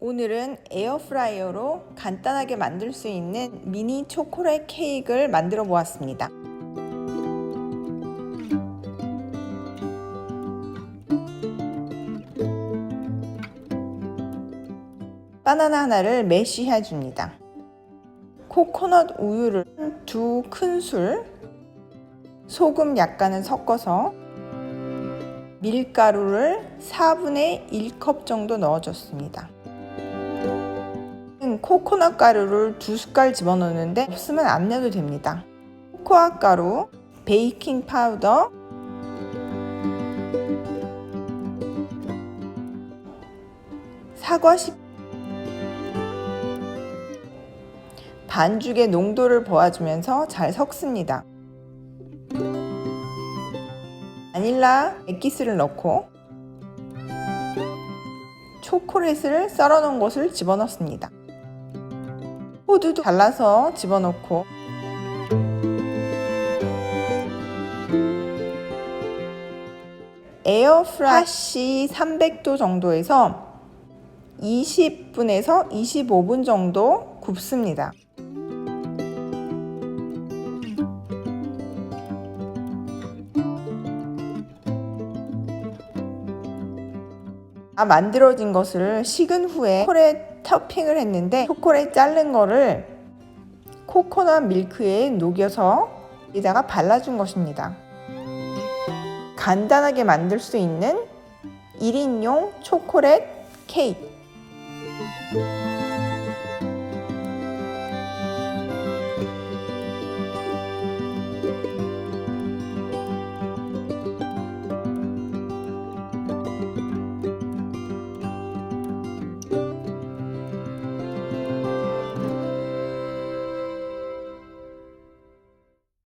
오늘은 에어프라이어로 간단하게 만들 수 있는 미니 초콜릿 케이크를 만들어 보았습니다. 바나나 하나를 매쉬해 줍니다. 코코넛 우유를 두 큰술, 소금 약간은 섞어서 밀가루를 4분의 1컵 정도 넣어줬습니다. 코코넛 가루를 두 숟갈 집어넣는데 없으면 안 넣어도 됩니다. 코코아 가루, 베이킹 파우더, 사과 씨 반죽의 농도를 보아주면서 잘 섞습니다. 바닐라 액기스를 넣고 초콜릿을 썰어 놓은 것을 집어넣습니다. 호두도 잘라서 집어넣고 에어프라시 300도 정도에서 20분에서 25분 정도 굽습니다. 다 만들어진 것을 식은 후에 초콜릿 토핑을 했는데 초콜릿 자른 거를 코코넛 밀크에 녹여서 여기다가 발라준 것입니다. 간단하게 만들 수 있는 1인용 초콜릿 케이크.